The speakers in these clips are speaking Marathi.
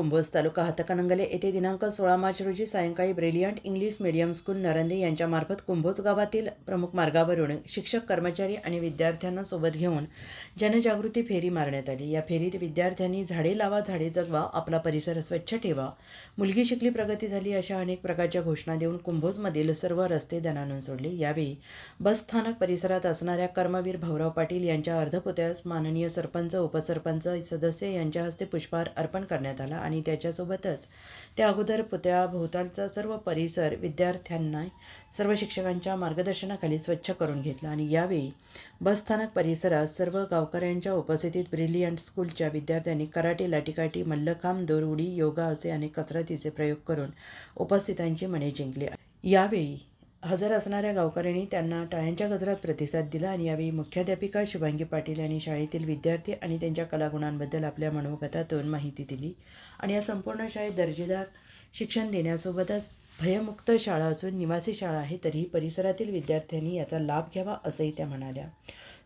कुंभोज तालुका हातकणंगले येथे दिनांक सोळा मार्च रोजी सायंकाळी brilliant English medium school Narande यांच्यामार्फत कुंभोज गावातील प्रमुख मार्गावरून शिक्षक कर्मचारी आणि विद्यार्थ्यांना सोबत घेऊन जनजागृती फेरी मारण्यात आली. या फेरीत विद्यार्थ्यांनी झाडे लावा झाडे जगवा आपला परिसर स्वच्छ ठेवा मुलगी शिकली प्रगती झाली अशा अनेक प्रकारच्या घोषणा देऊन कुंभोजमधील सर्व रस्ते दणानून सोडले. यावेळी बस स्थानक परिसरात असणाऱ्या कर्मवीर भाऊराव पाटील यांच्या अर्धपुत्यास माननीय सरपंच उपसरपंच सदस्य यांच्या हस्ते पुष्पहार अर्पण करण्यात आला आणि त्याच्यासोबतच त्या अगोदर पुतळ्याभोवतालचा सर्व परिसर विद्यार्थ्यांना सर्व शिक्षकांच्या मार्गदर्शनाखाली स्वच्छ करून घेतला. आणि यावेळी बसस्थानक परिसरात सर्व गावकऱ्यांच्या उपस्थितीत ब्रिलियंट स्कूलच्या विद्यार्थ्यांनी कराटे लाटीकाठी मल्लखांब दोर उडी योगा असे अनेक कसरतीचे प्रयोग करून उपस्थितांची मने जिंकली. यावेळी हजर असणाऱ्या गावकऱ्यांनी त्यांना टाळ्यांच्या गजरात प्रतिसाद दिला आणि यावेळी मुख्याध्यापिका शुभांगी पाटील यांनी शाळेतील विद्यार्थी आणि त्यांच्या कलागुणांबद्दल आपल्या मनोगतातून माहिती दिली. आणि या संपूर्ण शाळेत दर्जेदार शिक्षण देण्यासोबतच भयमुक्त शाळा असून निवासी शाळा आहे तरीही परिसरातील विद्यार्थ्यांनी याचा लाभ घ्यावा असंही त्या म्हणाल्या.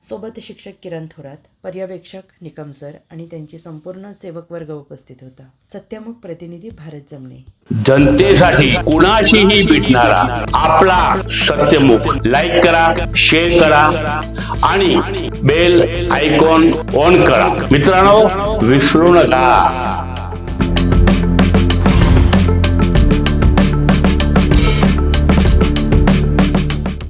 सोबत शिक्षक किरण थोरात पर्यवेक्षक निकम सर आणि त्यांची संपूर्ण सेवक वर्ग उपस्थित होता. सत्यमुख प्रतिनिधी भारत जमणे. जनतेसाठी कुणाशीही भेटणारा आपला सत्यमुख. लाईक करा शेअर करा आणि बेल आयकॉन ऑन करा. मित्रांनो विसरू नका.